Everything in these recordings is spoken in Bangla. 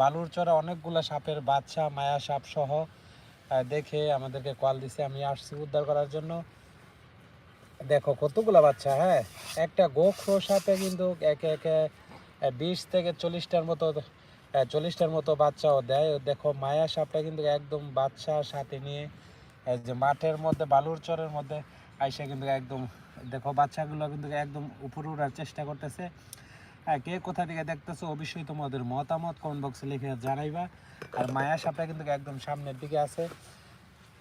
বালুর চরে অনেকগুলো সাপের বাচ্চা, মায়া সাপ সহ দেখে আমাদেরকে কল দিছে। আমি আসছি উদ্ধার করার জন্য। দেখো কতগুলো বাচ্চা হ্যাঁ? একটা গোখরো সাপে কিন্তু একে একে বিশ থেকে চল্লিশটার মতো চল্লিশটার মতো বাচ্চাও দেয়। দেখো মায়া সাপটা কিন্তু একদম বাচ্চা সাথে নিয়ে যে মাঠের মধ্যে, বালুর চরের মধ্যে আইসা কিন্তু একদম, দেখো বাচ্চাগুলো কিন্তু একদম উপরে উঠার চেষ্টা করতেছে। হ্যাঁ কে কোথা থেকে দেখতেছো অবশ্যই তোমাদের মতামত কমেন্ট বক্সে লিখে জানাইবা। আর মায়া সাপটা কিন্তু একদম সামনের দিকে আছে।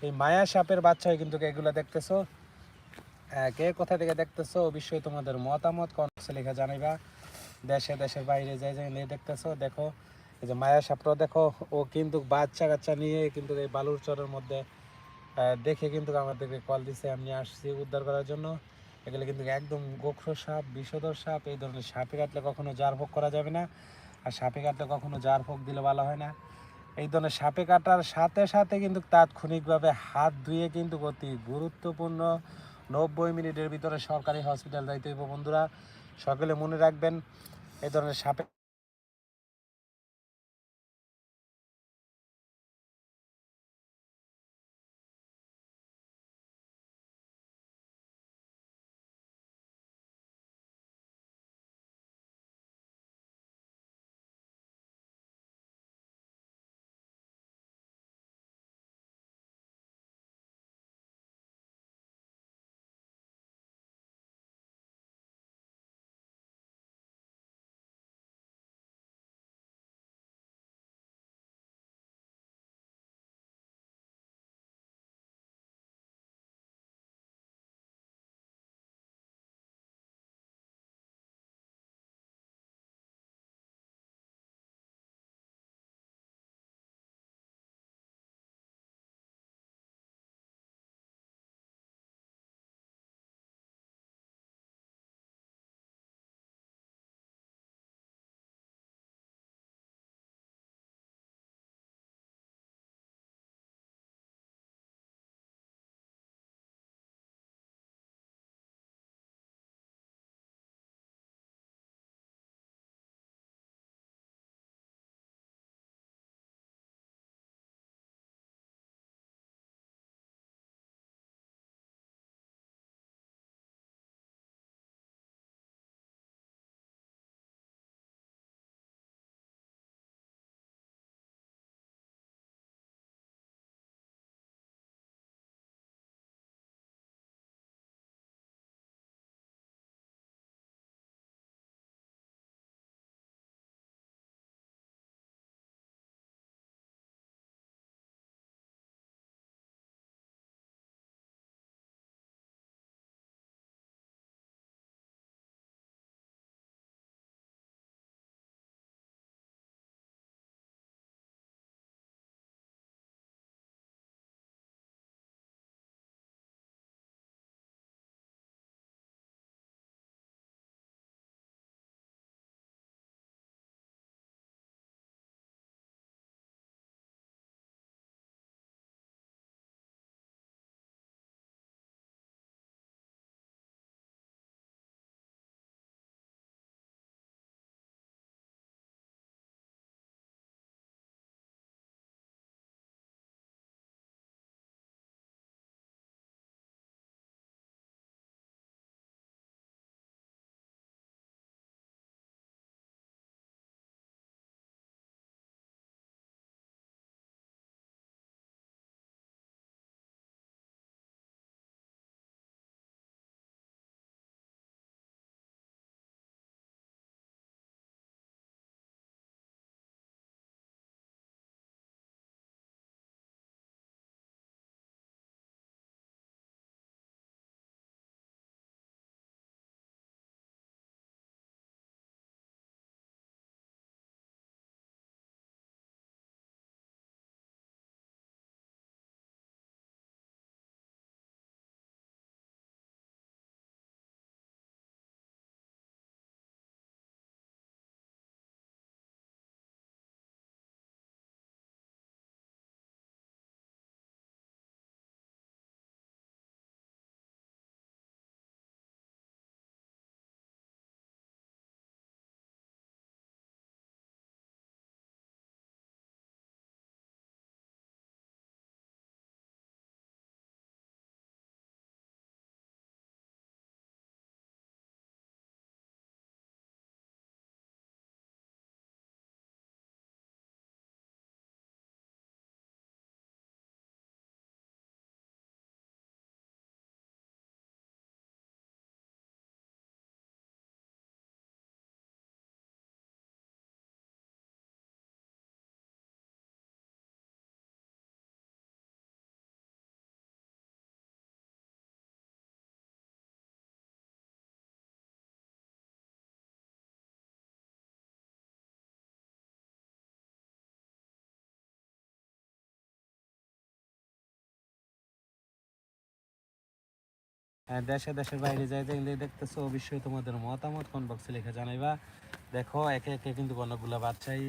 এই মায়া সাপের বাচ্চাই কিন্তু এগুলো দেখতেছো। হ্যাঁ, কে কোথা থেকে দেখতেছো অবশ্যই তোমাদের মতামত কমেন্ট বক্সে লিখে জানাইবা। দেশে দেশের বাইরে যাই যাই নিয়ে দেখতেছো দেখো। এই যে মায়া সাপটাও দেখো ও কিন্তু বাচ্চা কাচ্চা নিয়ে কিন্তু এই বালুর চরের মধ্যে দেখে কিন্তু আমাদেরকে কল দিছে আমি আসছি উদ্ধার করার জন্য। এগুলো কিন্তু একদম গোখরো সাপ, বিষধর সাপ, এই ধরনের সাপে কাটলে কখনো জার ভোগ করা যাবে না। আর সাপে কাটলে কখনো জার ভোগ দিলে ভালো হয় না। এই ধরনের সাপে কাটার সাথে সাথে কিন্তু তাৎক্ষণিকভাবে হাত ধুয়ে কিন্তু অতি গুরুত্বপূর্ণ নব্বই মিনিটের ভিতরে সরকারি হসপিটাল দায়িত্ব বন্ধুরা। সকলে মনে রাখবেন, এই ধরনের সাপে দেশে দেশের বাইরে যাই দেখলে দেখতেছো অবশ্যই তোমাদের মতামত কোন বক্সে লিখে জানাইবা। দেখো একে একে কিন্তু অনেকগুলো বাচ্চাই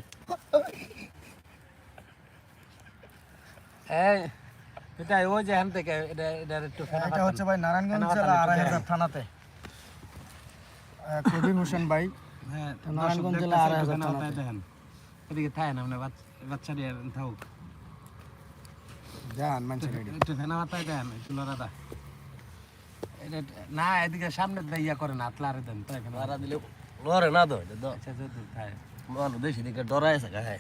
এই এটা ওই যে থেকে এটা একটু এটা হচ্ছে ভাই নারায়ণগঞ্জ জেলা হাতালে হাজার থানাতে। কবির হোসেন ভাই। হ্যাঁ নারায়ণগঞ্জ জেলা দেখতেছে, হাজার থানাতে। দেখেন এদিকে থাকে না মানে বাচ্চা দিয়ে থাকুক। যান মানুষের একটু ফেনা হাতায় দেন একটু লড়াটা। না এদিকে সামনে ইয়া করে না আতলারে দেন তো এখানে মারা দিলে লড়ে না তো এটা আচ্ছা যদি থাকে মানুষ দেশি দিকে ডরাই আছে গায়ে।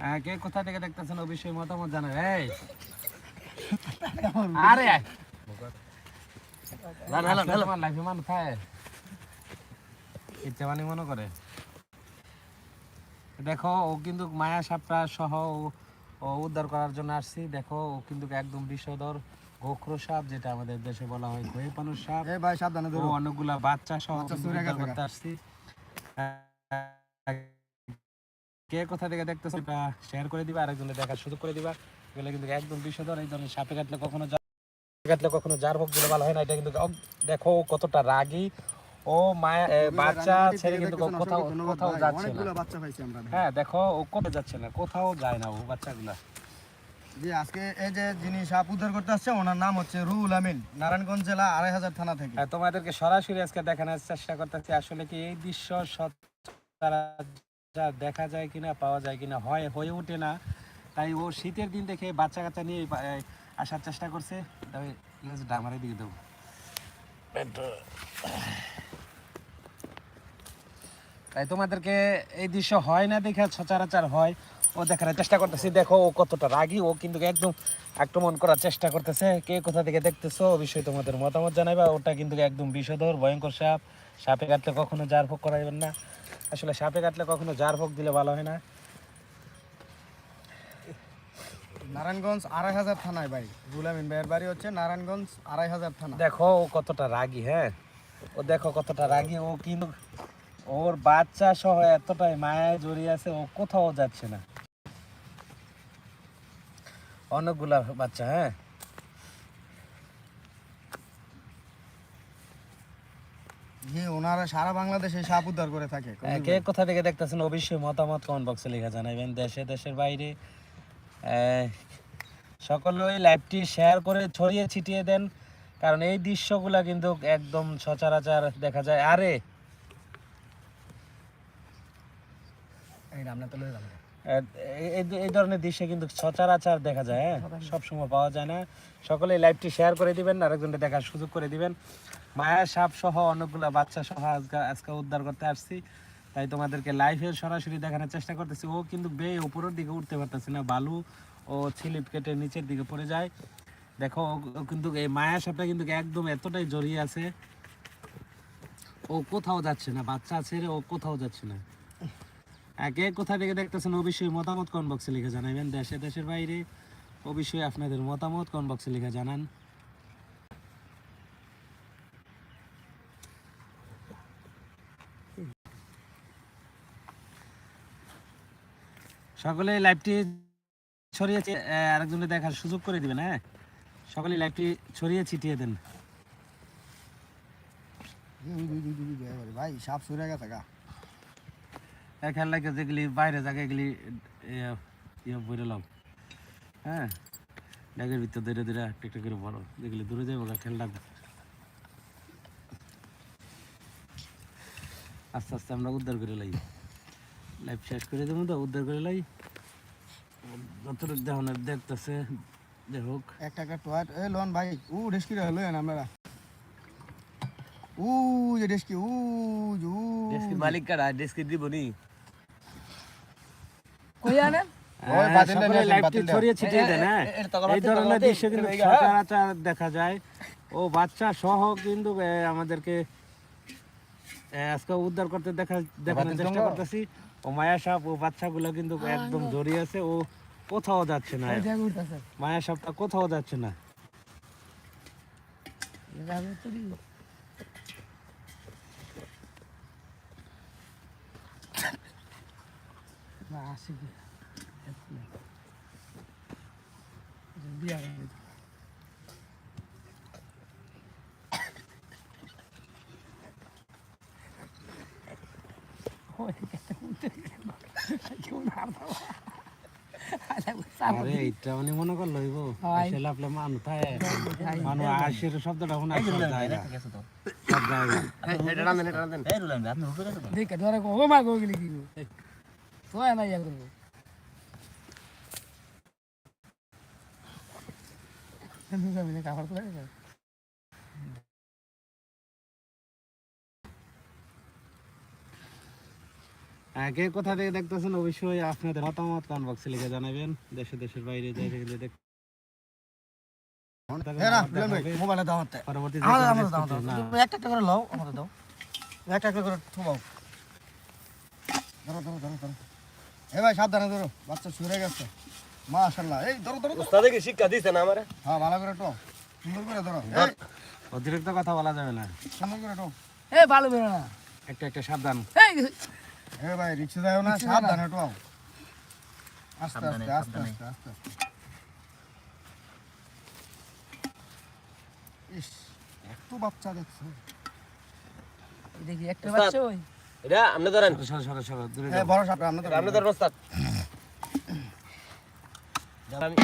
হ্যাঁ, কে কোথা থেকে দেখতেছেন অবশ্যই মতামত জানাবে এই! আরে লাইফে মানুষ খায় ইচ্ছা মানে মনে করে। দেখো ও কিন্তু মায়া সাপটা সহ ও- উদ্ধার করার জন্য আসছি। দেখো ও কিন্তু একদম বিষধর গোখরো সাপ যেটা আমাদের দেশে বলা হয় খয়ে পানুর সাপ। এ ভাই সাবধানে ধরো। অনেকগুলা বাচ্চা সহ উদ্ধার করতে আসছি। কে কোথা থেকে দেখতেছো এটা শেয়ার করে দিবা আরেকজনে দেখার সুযোগ করে দিবা। এগুলো কিন্তু একদম বিষধর এই ধরনের সাপে কাটলে কখনো কাটলে কখনো যার হোক দিলে ভালো হয় না এটা কিন্তু দেখো কতটা রাগী। ও মায়া বাচ্চা ছেড়ে কিন্তু কোথাও কোথাও যাচ্ছে না। বাচ্চা পাইছি আমরা হ্যাঁ দেখো ও কোথাও যাচ্ছে না কোথাও যায় না ও বাচ্চাগুলা। জি আজকে এই যে যিনি সাপ উদ্ধার করতে আসছে ওনার নাম হচ্ছে রুহুল আমিন নারায়ণগঞ্জ জেলা আড়াই হাজার থানা থেকে। হ্যাঁ, তোমাদেরকে সরাসরি আজকে দেখানোর চেষ্টা করতেছি আসলে কি এই দৃশ্য সচরাচর দেখা যায় কিনা পাওয়া যায় কিনা হয় হয়ে ওঠে না। তাই ও শীতের দিন দেখে বাচ্চা কাচ্চা নিয়ে আসার চেষ্টা করছে। তবে ঠিক আছে ডামারে দিকে দেবো। তাই তোমাদেরকে এই দৃশ্য হয় না দেখে সচরাচর হয়। ও দেখার চেষ্টা করতেছি। দেখো ও কতটা রাগী। ও কিন্তু একদম আক্রমণ করার চেষ্টা করতেছে। কে কোথা থেকে দেখতেছো? অবশ্যই তোমাদের মতামত জানাইবা। ওটা কিন্তু একদম বিষধর ভয়ঙ্কর সাপ। সাপে কাটলে কখনো জার ভোগ করাইবেন না। আসলে সাপে কাটলে কখনো জার ভোগ দিলে ভালো হয় না। নারায়ণগঞ্জ আড়াই হাজার থানায় ভাই। রুহুল আমিন ভাইয়ের বাড়ি হচ্ছে নারায়ণগঞ্জ আড়াই হাজার থানা। দেখো ও কতটা রাগী হ্যাঁ? ও দেখো কতটা রাগী। ও কিন্তু ওর বাচ্চা সহ এতটাই মায়ায় জড়িয়ে আছে ও কোথাও যাচ্ছে না। অনেকগুলা বাচ্চা হ্যাঁ? ওনারা সারা বাংলাদেশে সাপ উদ্ধার করে থাকে কে কোথা থেকে দেখতেছেন? অবশ্যই মতামত কমেন্ট বক্সে লেখা জানাবেন দেশে দেশের বাইরে। সকলেই লাইভটি শেয়ার করে ছড়িয়ে ছিটিয়ে দেন কারণ এই দৃশ্যগুলা কিন্তু একদম সচরাচর দেখা যায়। আরে এই ধরনের দৃশ্য কিন্তু সচরাচর দেখা যায় হ্যাঁ? সবসময় পাওয়া যায় না। সকলে লাইভটি শেয়ার করে দিবেন আরেকজনকে দেখার সুযোগ করে দিবেন। মায়া সাপ সহ অনেকগুলো বাচ্চা সহ আজকে আজকে উদ্ধার করতে আসছি। তাই তোমাদেরকে লাইভে সরাসরি দেখানোর চেষ্টা করতেছি। ও কিন্তু বেয়ে উপরের দিকে উঠতে পারতেছে না। বালু ও ছিলিপ কেটে নিচের দিকে পড়ে যায়। দেখো কিন্তু এই মায়া সাপটা কিন্তু একদম এতটাই জড়িয়ে আছে। ও কোথাও যাচ্ছে না। বাচ্চা ছেড়ে ও কোথাও যাচ্ছে না। কে কোথা থেকে দেখতেছেন অবশ্যই মতামত বক্সে লিখে জানাবেন। দেশে, দেশের বাইরে অবশ্যই আপনাদের মতামত বক্সে লিখে জানান। সকলে লাইভটি ছড়িয়ে আরেকজনের দেখার সুযোগ করে দিবেন হ্যাঁ? সকলে লাইভটি ছড়িয়ে ছিটিয়ে দেন। ভাই, সাপ সরে গেছে গা। খেয়াল লাগে যেগুলি বাইরে জায়গা এগুলি ইয়ে বইরে লাও। হ্যাঁ? ব্যাগের ভিতর ধীরে ধীরে একটা একটা করে বড় যেগুলি দূরে যাব খেয়াল রাখব। আস্তে আস্তে আমরা উদ্ধার করে লাই। লাইফ শেষ করে দেবো তো উদ্ধার করে লাই। যতটুকু দেখানোর দেখতেছে যে হোক। এক টাকা টোয়াট এ লোন ভাই উ ডেস্কি রে আমরা। উ যে ডেস্কি উ উ ডেস্কির মালিক কারা? ডেস্কি দিব নি হ্যাঁ। ছড়িয়ে ছিটিয়ে দেন হ্যাঁ? এ- এটা তো এই ধরনের দৃশ্য কিন্তু হ্যাঁ। সচরাচর দেখা যায়। ও বাচ্চা সহ কিন্তু আমাদেরকে আজকে উদ্ধার করতে দেখা দেখানোর চেষ্টা করতেছি। ও মায়া সাপ ও বাচ্চাগুলো কিন্তু একদম জড়িয়ে আছে ও কোথাও যাচ্ছে না। মায়া সাপটা কোথাও যাচ্ছে না। বিয়া মানে মনে কর লইব আসলে আপনি মানু থাকে মানু আসের শব্দটা শোনা সব যায় না সব যায় না এটা রান্ধেন এটা রান্ধেন দেখ ধরে কো মা গো গলি কি তো না ইয়া করব। কাপড় করে আগে কোথা থেকে দেখতেছেন? অবশ্যই আপনাদের মতামত কমেন্ট বক্সে লিখে জানাবেন। দেশে দেশের বাইরে যাই গেলে দেখ মোবাইলে দাও পরবর্তী একটা করে লও আমাদের দাও। একটা করে ধরো ধরো ধরো ধরো। এ ভাই সাবধানে ধরো। বাচ্চা শুয়ে গেছে। মাশাআল্লাহ। এই ধরো ধরো ধরো। উস্তাদে কি শিক্ষা দিছে আমারে? হ্যাঁ ভালো করে টো। সুন্দর করে ধরো। অতিরিক্ত কথা বলা যাবে না। সুন্দর করে টো। এ ভালো বেরো না। একটা একটা সাবধান। এ ভাই রিক্সা যাও না। সাবধানে টো। আস্তে আস্তে আস্তে আস্তে আস্তে। ইস এত বাচ্চা দেখছ। দেখি একটা বাচ্চা ওই। এটা আপনি ধরেন। সরো সরো সরো দূরে হ্যাঁ যাও। বড় আপনাদের আপনি ধরেন উস্তাদ। আমি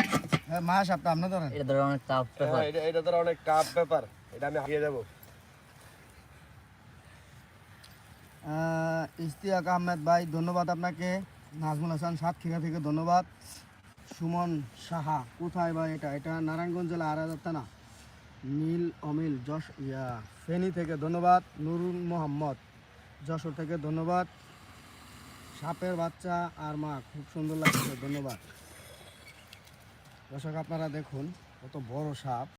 হ্যাঁ মা সাপটা আপনার ধরেন। এটা ধরো অনেক টাফ হ্যাঁ, এটা এটা ধর অনেক টাফ ব্যাপার এটা আমি হারিয়ে যাব। আহ, ইশতিয়াক আহমেদ ভাই ধন্যবাদ আপনাকে। নাজমুল হাসান সাতক্ষীরা থেকে ধন্যবাদ। সুমন সাহা কোথায় ভাই এটা? এটা নারায়ণগঞ্জ জেলা আড়াই থানা। নীল অমিল যশ ইয়া ফেনী থেকে ধন্যবাদ। নুরুল মোহাম্মদ যশোর থেকে ধন্যবাদ। সাপের বাচ্চা আর মা খুব সুন্দর লাগছে ধন্যবাদ। দর্শক আপনারা দেখুন কত বড় সাপ।